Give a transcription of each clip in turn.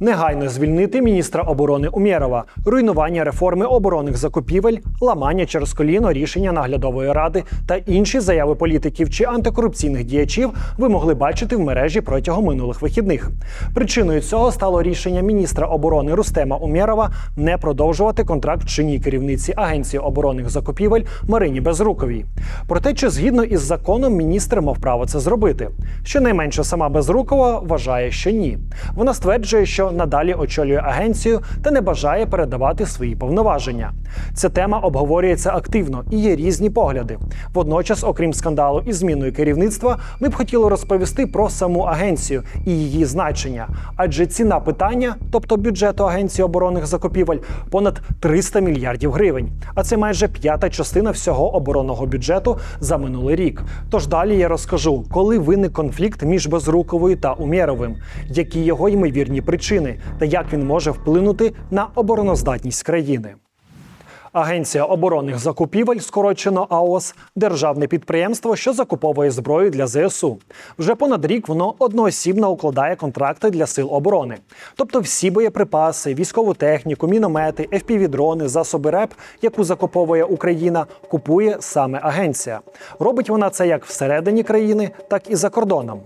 Негайно звільнити міністра оборони Умєрова, руйнування реформи оборонних закупівель, ламання через коліно рішення наглядової ради та інші заяви політиків чи антикорупційних діячів ви могли бачити в мережі протягом минулих вихідних. Причиною цього стало рішення міністра оборони Рустема Умєрова не продовжувати контракт чинній керівниці Агенції оборонних закупівель Марині Безруковій. Проте, чи згідно із законом міністр мав право це зробити? Щонайменше сама Безрукова вважає, що ні. Вона стверджує, що надалі очолює агенцію та не бажає передавати свої повноваження. Ця тема обговорюється активно і є різні погляди. Водночас, окрім скандалу із зміною керівництва, ми б хотіли розповісти про саму агенцію і її значення. Адже ціна питання, тобто бюджету агенції оборонних закупівель, понад 300 мільярдів гривень. А це майже п'ята частина всього оборонного бюджету за минулий рік. Тож далі я розкажу, коли виник конфлікт між Безруковою та Умєровим, які його ймовірні причини та як він може вплинути на обороноздатність країни. Агенція оборонних закупівель, скорочено АОС, державне підприємство, що закуповує зброю для ЗСУ. Вже понад рік воно одноосібно укладає контракти для сил оборони. Тобто всі боєприпаси, військову техніку, міномети, FPV-дрони, засоби РЕП, яку закуповує Україна, купує саме агенція. Робить вона це як всередині країни, так і за кордоном.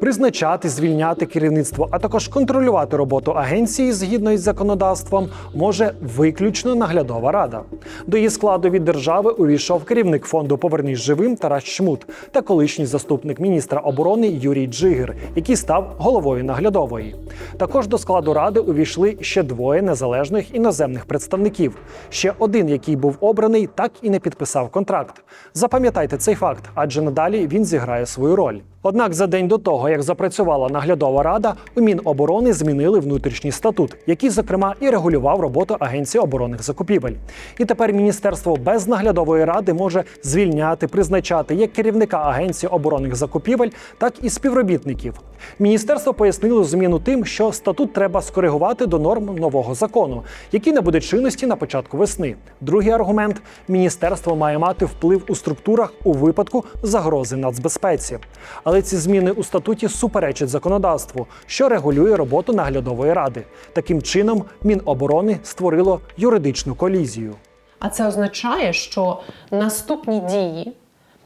Призначати, звільняти керівництво, а також контролювати роботу агенції згідно із законодавством може виключно наглядова рада. До її складу від держави увійшов керівник фонду Повернись живим Тарас Чмут та колишній заступник міністра оборони Юрій Джигир, який став головою наглядової. Також до складу ради увійшли ще двоє незалежних іноземних представників. Ще один, який був обраний, так і не підписав контракт. Запам'ятайте цей факт, адже надалі він зіграє свою роль. Однак за день до того, як запрацювала наглядова рада, у Міноборони змінили внутрішній статут, який, зокрема, і регулював роботу Агенції оборонних закупівель. І тепер міністерство без наглядової ради може звільняти, призначати як керівника Агенції оборонних закупівель, так і співробітників. Міністерство пояснило зміну тим, що статут треба скоригувати до норм нового закону, який набуде чинності на початку весни. Другий аргумент: міністерство має мати вплив у структурах у випадку загрози нацбезпеці. Але ці зміни у статуті суперечать законодавству, що регулює роботу наглядової ради. Таким чином, Міноборони створило юридичну колізію. А це означає, що наступні дії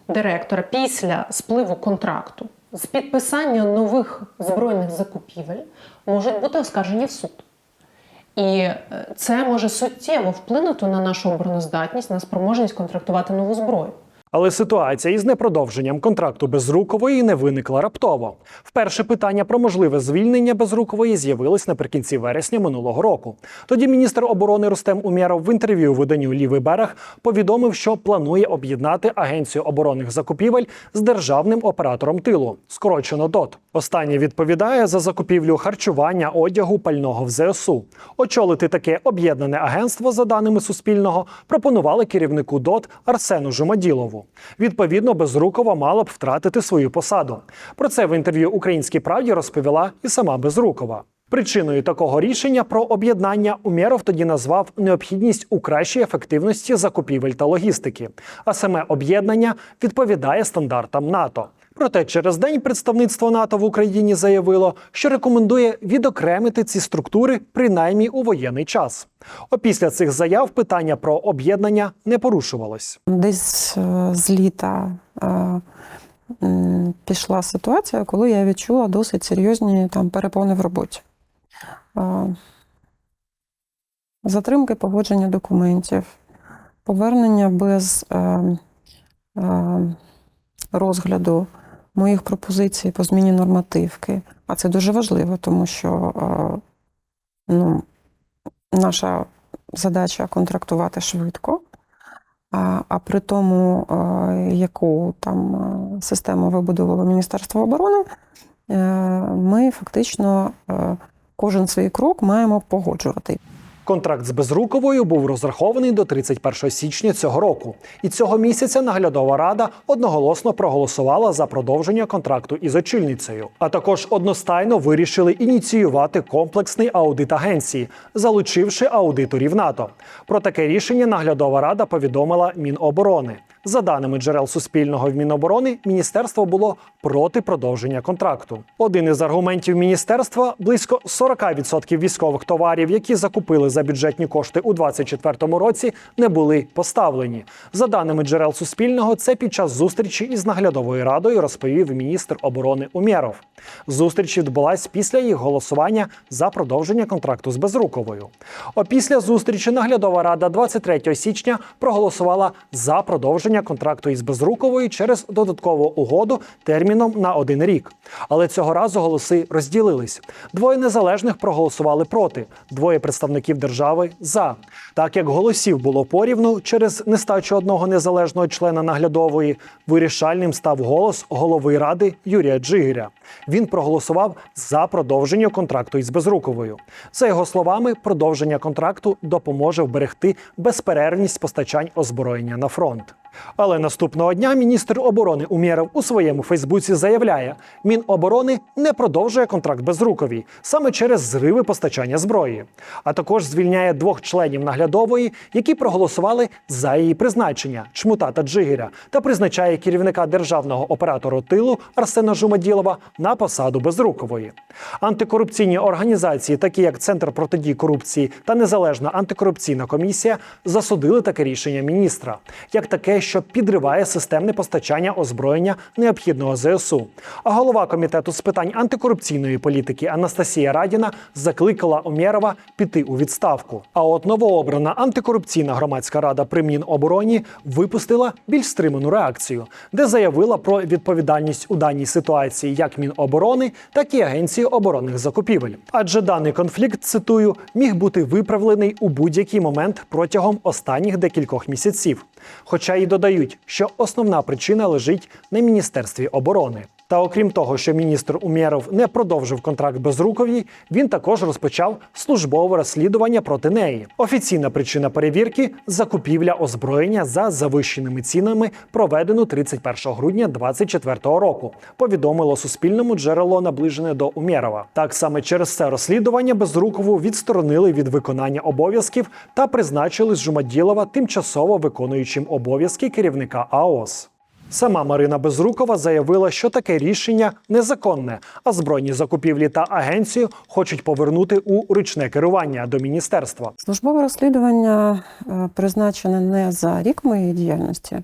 директора після спливу контракту з підписання нових збройних закупівель можуть бути оскаржені в суд. І е, це може суттєво вплинути на нашу обороноздатність, на спроможність контрактувати нову зброю. Але ситуація із непродовженням контракту Безрукової не виникла раптово. Вперше питання про можливе звільнення Безрукової з'явилось наприкінці вересня минулого року. Тоді міністр оборони Рустем Умєров в інтерв'ю виданню Лівий берег повідомив, що планує об'єднати агенцію оборонних закупівель з державним оператором тилу, скорочено ДОТ. Останнє відповідає за закупівлю харчування, одягу, пального в ЗСУ. Очолити таке об'єднане агентство, за даними Суспільного, пропонували керівнику ДОТ Арсену Жумаділову. Відповідно, Безрукова мала б втратити свою посаду. Про це в інтерв'ю Українській правді розповіла і сама Безрукова. Причиною такого рішення про об'єднання Умєров тоді назвав необхідність у кращій ефективності закупівель та логістики, а саме об'єднання відповідає стандартам НАТО. Проте через день представництво НАТО в Україні заявило, що рекомендує відокремити ці структури принаймні у воєнний час. Опісля цих заяв питання про об'єднання не порушувалось. Десь е, з літа е, пішла ситуація, коли я відчула досить серйозні там перепони в роботі. Е, Затримки погодження документів, повернення без е, е, розгляду моїх пропозицій по зміні нормативки. А це дуже важливо, тому що е, ну, наша задача контрактувати швидко. А, а при тому, е, яку там е, систему вибудувало Міністерство оборони, ми фактично кожен свій крок маємо погоджувати. Контракт з Безруковою був розрахований до 31 січня цього року, і цього місяця наглядова рада одноголосно проголосувала за продовження контракту із очільницею. А також одностайно вирішили ініціювати комплексний аудит агенції, залучивши аудиторів НАТО. Про таке рішення наглядова рада повідомила Міноборони. За даними джерел Суспільного в Міноборони, міністерство було проти продовження контракту. Один із аргументів міністерства близько 40% військових товарів, які закупили за бюджетні кошти у 2024 році, не були поставлені. За даними джерел Суспільного, це під час зустрічі із наглядовою радою розповів міністр оборони Умєров. Зустріч відбулась після їх голосування за продовження контракту з Безруковою. Опісля зустрічі наглядова рада 23 січня проголосувала за продовження контракту із Безруковою через додаткову угоду терміном на один рік. Але цього разу голоси розділились. Двоє незалежних проголосували проти, двоє представників держави за. Так як голосів було порівну через нестачу одного незалежного члена наглядової, вирішальним став голос голови ради Юрія Джигиря. Він проголосував за продовження контракту із Безруковою. За його словами, продовження контракту допоможе вберегти безперервність постачань озброєння на фронт. Але наступного дня міністр оборони Умєров у своєму Фейсбуці заявляє: Міноборони не продовжує контракт Безруковій саме через зриви постачання зброї. А також звільняє двох членів наглядової, які проголосували за її призначення Чмута та Джигиря, та призначає керівника державного оператору тилу Арсена Жумаділова на посаду Безрукової. Антикорупційні організації, такі як Центр протидії корупції та Незалежна антикорупційна комісія, засудили таке рішення міністра, як таке, що підриває системне постачання озброєння необхідного ЗСУ. А голова комітету з питань антикорупційної політики Анастасія Радіна закликала Умєрова піти у відставку. А от новообрана антикорупційна громадська рада при Мінобороні випустила більш стриману реакцію, де заявила про відповідальність у даній ситуації як Міноборони, так і Агенції оборонних закупівель. Адже даний конфлікт, цитую, міг бути виправлений у будь-який момент протягом останніх декількох місяців. Хоча й додають, що основна причина лежить на міністерстві оборони. Та окрім того, що міністр Умєров не продовжив контракт Безруковій, він також розпочав службове розслідування проти неї. Офіційна причина перевірки закупівля озброєння за завищеними цінами, проведену 31 грудня 2024 року. Повідомило Суспільному джерело наближене до Умєрова. Так саме через це розслідування Безрукову відсторонили від виконання обов'язків та призначили з Жумаділова тимчасово виконуючим обов'язки керівника АОС. Сама Марина Безрукова заявила, що таке рішення незаконне, а збройні закупівлі та агенцію хочуть повернути у ручне керування до міністерства. Службове розслідування е, призначене не за рік моєї діяльності.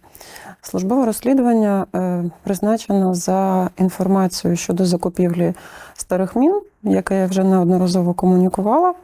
Службове розслідування е, призначено за інформацією щодо закупівлі старих мін, яке я вже неодноразово комунікувала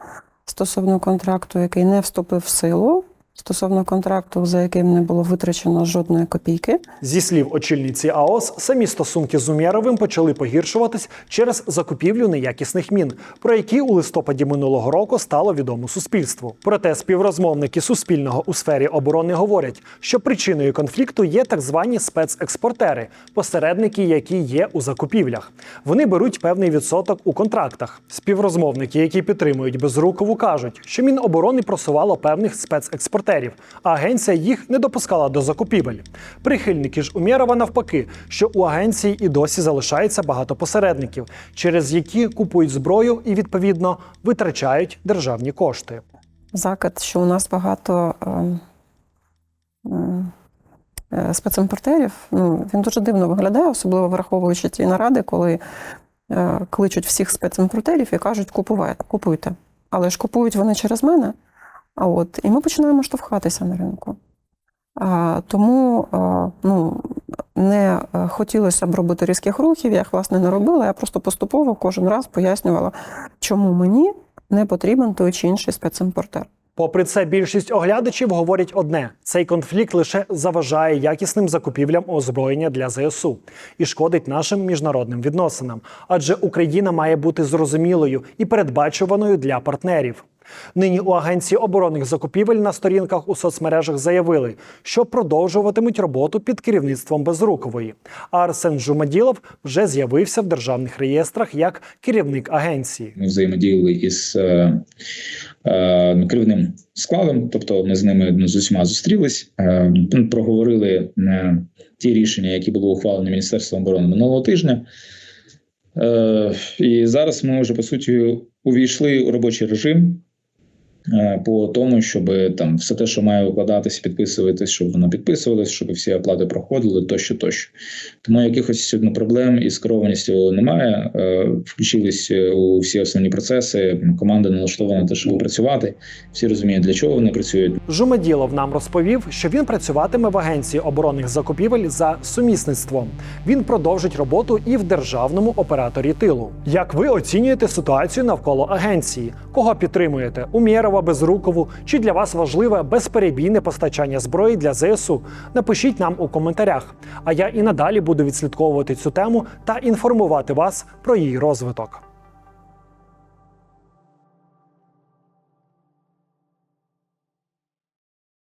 стосовно контракту, який не вступив в силу. Стосовно контракту, за яким не було витрачено жодної копійки, Зі слів очільниці АОС, самі стосунки з Умєровим почали погіршуватись через закупівлю неякісних мін, про які у листопаді минулого року стало відомо суспільству. Проте співрозмовники Суспільного у сфері оборони говорять, що причиною конфлікту є так звані спецекспортери, посередники, які є у закупівлях. Вони беруть певний відсоток у контрактах. Співрозмовники, які підтримують Безрукову, кажуть, що Міноборони просувало певних спецекспортерів, а агенція їх не допускала до закупівель. Прихильники ж Умєрова навпаки, що у агенції і досі залишається багато посередників, через які купують зброю і відповідно витрачають державні кошти. закид, що у нас багато ем, ем, е, спецімпортерів, ну, він дуже дивно виглядає, особливо враховуючи ті наради, коли е, кличуть всіх спецімпортерів і кажуть, купувайте, купуйте. Але ж купують вони через мене. От, і ми починаємо штовхатися на ринку. А, тому а, ну, не е, хотілося б робити різких рухів, я їх власне не робила. Я просто поступово кожен раз пояснювала, чому мені не потрібен той чи інший спецімпортер. Попри це, більшість оглядачів говорять одне: цей конфлікт лише заважає якісним закупівлям озброєння для ЗСУ і шкодить нашим міжнародним відносинам, адже Україна має бути зрозумілою і передбачуваною для партнерів. Нині у агенції оборонних закупівель на сторінках у соцмережах заявили, що продовжуватимуть роботу під керівництвом Безрукової. А Арсен Жумаділов вже з'явився в державних реєстрах як керівник агенції. Ми взаємодіяли із е, е, ну, керівним складом, тобто ми з ними ну, з усіма зустрілись, е, ну, проговорили е, ті рішення, які були ухвалені Міністерством оборони минулого тижня. Е, і зараз ми вже по суті увійшли у робочий режим. Е, по тому, щоб там все те, що має викладатися, підписуватись, щоб воно підписувалось, щоб всі оплати проходили, тощо, тощо. Тому якихось ну, проблем із керованістю немає. Е, Включились у всі основні процеси. Команда налаштована те, щоб працювати. Всі розуміють, для чого вони працюють. Жумеділов нам розповів, що він працюватиме в агенції оборонних закупівель за сумісництвом. Він продовжить роботу і в державному операторі тилу. Як ви оцінюєте ситуацію навколо агенції? Кого підтримуєте? Умєрова, Безрукову? Чи для вас важливе безперебійне постачання зброї для ЗСУ? Напишіть нам у коментарях. А я і надалі буду відслідковувати цю тему та інформувати вас про її розвиток.